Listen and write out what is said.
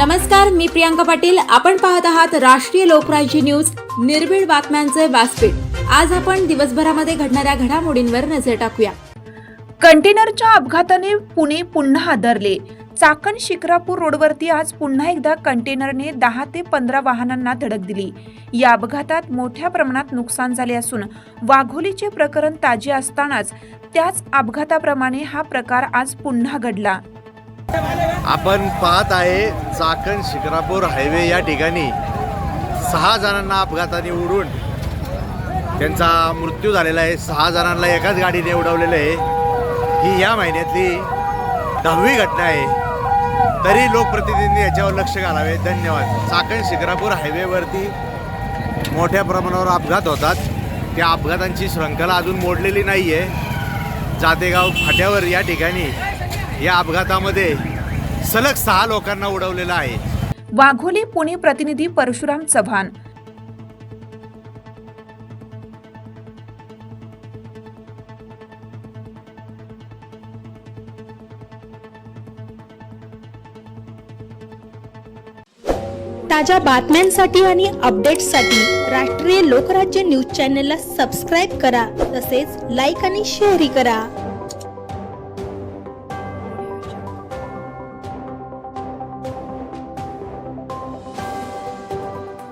नमस्कार मी प्रियांका पाटील. आपण पाहत आहात राष्ट्रीय लोकराज्य न्यूज. निर्भीड बातम्यांचे व्यासपीठ. आज आपण दिवसभरामध्ये घडणाऱ्या घडामोडींवर नजर टाकूया. कंटेनरच्या अपघाताने पुणे पुन्हा हादरले. चाकण शिक्रापूर रोडवरती आज पुन्हा एकदा कंटेनरने दहा ते पंधरा वाहनांना धडक दिली. या अपघातात मोठ्या प्रमाणात नुकसान झाले असून वाघोलीचे प्रकरण ताजे असतानाच त्याच अपघाताप्रमाणे हा प्रकार आज पुन्हा घडला. आपण पाहत आहे चाकण शिक्रापूर हायवे या ठिकाणी. सहा जणांना अपघाताने उडून त्यांचा मृत्यू झालेला आहे. सहा जणांना एकाच गाडीने उडवलेलं आहे. ही या महिन्यातली दहावी घटना आहे. तरी लोकप्रतिनिधींनी याच्यावर लक्ष घालावे. धन्यवाद. चाकण शिक्रापूर हायवेवरती मोठ्या प्रमाणावर अपघात होतात. त्या अपघातांची श्रृंखला अजून मोडलेली नाही आहे जातेगाव फाट्यावर या ठिकाणी या अपघातामध्ये सलग सहा लोकांना उडवलेलं आहे. वाघोली पुणे प्रतिनिधी परशुराम चव्हाण. ताज्या बातम्यांसाठी आणि अपडेट्ससाठी राष्ट्रीय लोकराज्य न्यूज चॅनलला सबस्क्राईब करा तसेच लाईक आणि शेअरही करा.